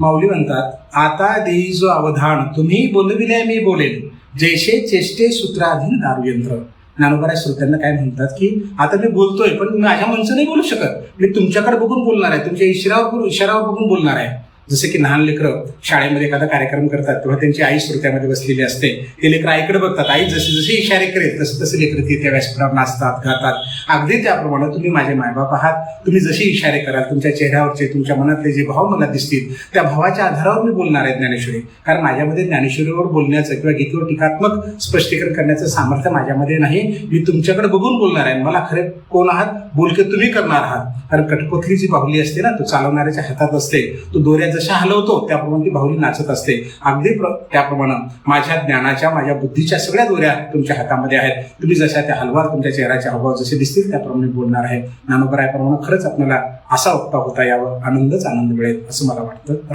माऊली म्हणतात आता देई जो अवधान तुम्ही बोलविले मी बोलेन. जैसे चेष्टे सूत्राधीन दारुयंत्र. ज्ञानोबऱ्या श्रोत्यांना काय म्हणतात की आता मी बोलतोय पण मी माझ्या मनसं नाही बोलू शकत. मी तुमच्याकडे बघून बोलणार आहे तुमच्या इशारावर इशारावर बघून बोलणार आहे. जसं की लहान लेकरं शाळेमध्ये एखादा कार्यक्रम करतात तेव्हा त्यांची आई श्रोत्यामध्ये बसलेली असते ते लेकरं आईकडे बघतात. आई जसे जसे इशारे करेल तसे तसे लेकरं ते त्या व्यासपीठावर नाचतात गातात. अगदी त्याप्रमाणे तुम्ही माझे मायबाप आहात. तुम्ही जसे इशारे कराल तुमच्या चेहऱ्यावरचे तुमच्या मनातले जे भाव मला दिसतील त्या भावाच्या आधारावर मी बोलणार आहे ज्ञानेश्वरी. कारण माझ्यामध्ये ज्ञानेश्वरीवर बोलण्याचं किंवा गीतेवर टीकात्मक स्पष्टीकरण करण्याचं सामर्थ्य माझ्यामध्ये नाही. मी तुमच्याकडे बघून बोलणार आहे. मला खरे कोण आहात? बोलके तुम्ही करणार आहात. कारण कठपुतली जी बाहुली असते ना तो चालवणाऱ्याच्या हातात असते. तो दोऱ्या जशा हलवतो त्याप्रमाणे ती बाहुली नाचत असते. अगदी प्र- त्याप्रमाणे माझ्या ज्ञानाच्या माझ्या बुद्धीच्या सगळ्या दोऱ्या तुमच्या हातामध्ये आहेत. तुम्ही जशा त्या हलवाल तुमच्या चेहऱ्याचे हावभाव जसे दिसतील त्याप्रमाणे बोलणार आहे. ज्ञानोबरायाप्रमाणे खरंच आपल्याला असा वक्ता होता यावर आनंदच आनंद मिळेल असं मला वाटतं.